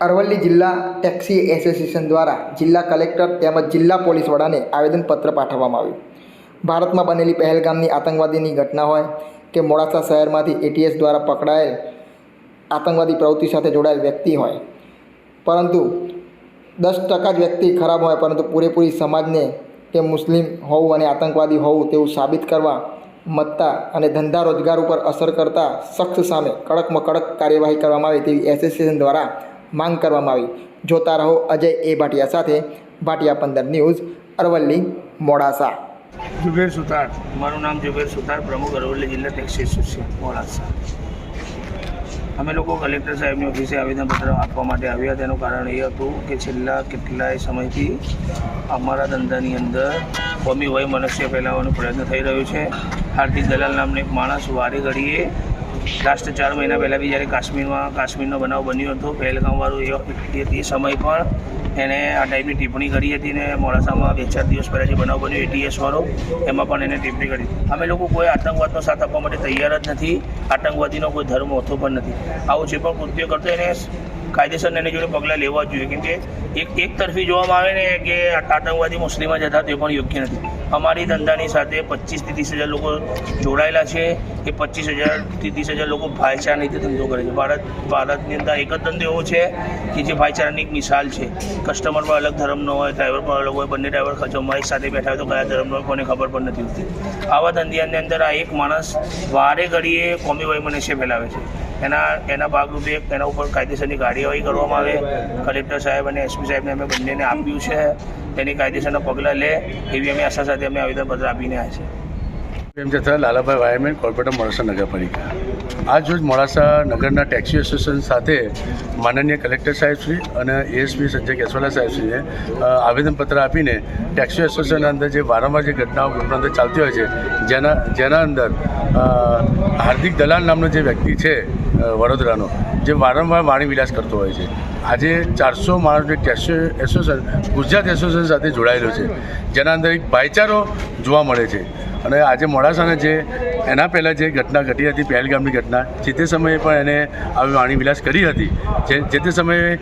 અરવલ્લી જિલ્લા taxi association દ્વારા જિલ્લા કલેક્ટર તેમજ જિલ્લા પોલીસ વડાને આવેદનપત્ર પાઠવવામાં આવ્યું. ભારતમાં બનેલી પહેલગામની આતંકવાદીની ઘટના હોય કે મોડાસા શહેરમાંથી એટીએસ દ્વારા પકડાયેલ આતંકવાદી પ્રવૃત્તિ સાથે જોડાયેલ વ્યક્તિ હોય, પરંતુ દસ ટકા જ વ્યક્તિ ખરાબ હોય, પરંતુ પૂરેપૂરી સમાજને કે મુસ્લિમ હોવું અને આતંકવાદી હોવું તેવું સાબિત કરવા, મત્તા અને ધંધા રોજગાર ઉપર અસર કરતા શખ્સ સામે કડકમાં કડક કાર્યવાહી કરવામાં આવે તેવી એસોસિએશન દ્વારા માંગ કરવામાં આવી. જોતા રહો અજય એ ભાટિયા સાથે ભાટિયા પંદર ન્યૂઝ અરવલ્લી મોડાસા. જુબેર સુતાર. મારું નામ જુબેર સુતાર પ્રમુખ અરવલ્લી જિલ્લા ટેક્સી એસોસિએશન મોડાસા. અમે લોકો કલેક્ટર સાહેબની ઓફિસે આવેદનપત્ર આપવા માટે આવ્યા. તેનું કારણ એ હતું કે છેલ્લા કેટલાય સમયથી અમારા ધંધાની અંદર કોમી વય મનુષ્ય ફેલાવવાનો પ્રયત્ન થઈ રહ્યો છે. હાર્દિક દલાલ નામનો એક માણસ વારે ઘડીએ લાસ્ટ ચાર મહિના પહેલાં બી જ્યારે કાશ્મીરમાં, કાશ્મીરનો બનાવ બન્યો હતો, પહેલગામવાળો એ સમય પણ એણે આ ટાઈપની ટિપ્પણી કરી હતી ને મોડાસામાં બે ચાર દિવસ પહેલાં જે બનાવ બન્યો એટીએસ વાળો એમાં પણ એને ટિપ્પણી કરી અમે લોકો કોઈ આતંકવાદનો સાથ આપવા માટે તૈયાર જ નથી, આતંકવાદીનો કોઈ ધર્મ હોતો પણ નથી. આવું જે પણ કૃત્ય કરતો એને કાયદેસર એની જોડે પગલાં લેવા જ જોઈએ. કેમ કે એક એક તરફી જોવામાં આવે ને કે આતંકવાદી મુસ્લિમો જતા તે પણ યોગ્ય નથી. અમારી ધંધાની સાથે પચીસથી ત્રીસ હજાર લોકો જોડાયેલા છે એ પચીસ હજારથી ત્રીસ હજાર લોકો ભાઈચારા રીતે ધંધો કરે છે. ભારત, ભારતની અંદર એક જ ધંધો એવો છે કે જે ભાઈચારાની એક મિસાલ છે. કસ્ટમર પણ અલગ ધર્મનો હોય ડ્રાઈવર પણ અલગ હોય, બંને ડ્રાઈવર જમવા એક સાથે બેઠા હોય તો કયા ધર્મનો કોને ખબર પણ નથી હોતી. આવા ધંધાની અંદર આ એક માણસ વારે ઘડીએ કોમી વય છે ફેલાવે છે. એના એના ભાગરૂપે એના ઉપર કાયદેસરની કાર્યવાહી કરવામાં આવે. કલેક્ટર સાહેબ અને એસપી સાહેબને અમે બંનેને આપ્યું છે. તેની કાયદેસરના પગલાં લે એવી અમે આશા સાથે અમે આવેદનપત્ર આપીને આવ્યા છીએ. પ્રેમ જથ્થા લાલાભાઈ વાયરમેન, કોર્પોરેટર મોડાસા નગરપાલિકા આજ રોજ મોડાસા નગરના ટેક્સી એસોસિએશન સાથે માનનીય કલેક્ટર સાહેબશ્રી અને એએસપી સંજય કેસવાલા સાહેબશ્રીને આવેદનપત્ર આપીને ટેક્સી એસોસિએશનના અંદર જે વારંવાર જે ઘટનાઓ ગ્રુપના ચાલતી હોય છે, જેના જેના અંદર હાર્દિક દલાલ નામનો જે વ્યક્તિ છે વડોદરાનો, જે વારંવાર વાણી વિલાસ કરતો હોય છે. આજે ચારસો માણસનું ટેક્સી એસોસિએશન, ગુજરાત એસોસિએશન સાથે જોડાયેલો છે. જેના અંદર એક ભાઈચારો જોવા મળે છે. અને આજે મોડાસાના જે એના પહેલાં જે ઘટના ઘટી હતી, પહેલગામની ઘટના, જે તે સમયે પણ એને આવી વાણી વિલાસ કરી હતી. જે તે સમયે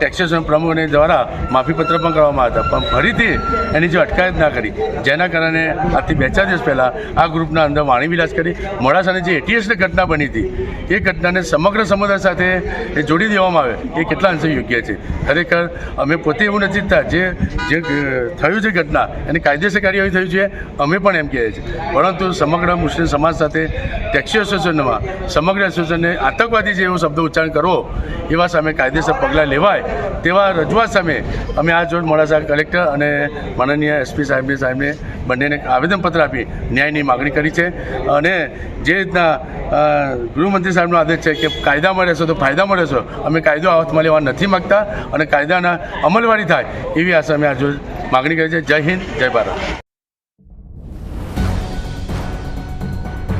ટેક્સેસ પ્રમુખને દ્વારા માફીપત્ર પણ કરવામાં હતા પણ ફરીથી એની જે અટકાયત ના કરી. જેના કારણે આજથી બે ચાર દિવસ પહેલાં આ ગ્રુપના અંદર વાણી વિલાસ કરી, મોડાસાની જે એટીએસની ઘટના બની હતી, એ ઘટનાને સમગ્ર સમુદાય સાથે એ જોડી દેવામાં આવે, એ કેટલા અંશે યોગ્ય છે. ખરેખર અમે પોતે એવું નથી ઈચ્છતા જે જે થયું છે ઘટના, એને કાયદેસર કાર્યવાહી થયું છે અમે પણ એમ કહીએ છીએ. પરંતુ સમગ્ર મુસ્લિમ સમાજ સાથે ટેક્સી એસોસિએશનમાં સમગ્ર એસોસિએશનને આતંકવાદી જે એવો શબ્દ ઉચ્ચારણ કરવો, એવા સામે કાયદેસર પગલાં લેવાય તેવા રજૂઆત સામે અમે આ જોડ મોડાસા કલેક્ટર અને માનનીય એસપી સાહેબને સાહેબને બંનેને આવેદનપત્ર આપી ન્યાયની માગણી કરી છે. અને જે રીતના ગૃહમંત્રી સાહેબનો આદેશ છે કે કાયદામાં રહેશો તો ફાયદામાં રહેશો અમે કાયદો હાથમાં લેવા નથી માગતા અને કાયદાના અમલવારી થાય એવી આશા અમે આ જોડ માગણી કરી છે. જય હિન્દ, જય ભારત.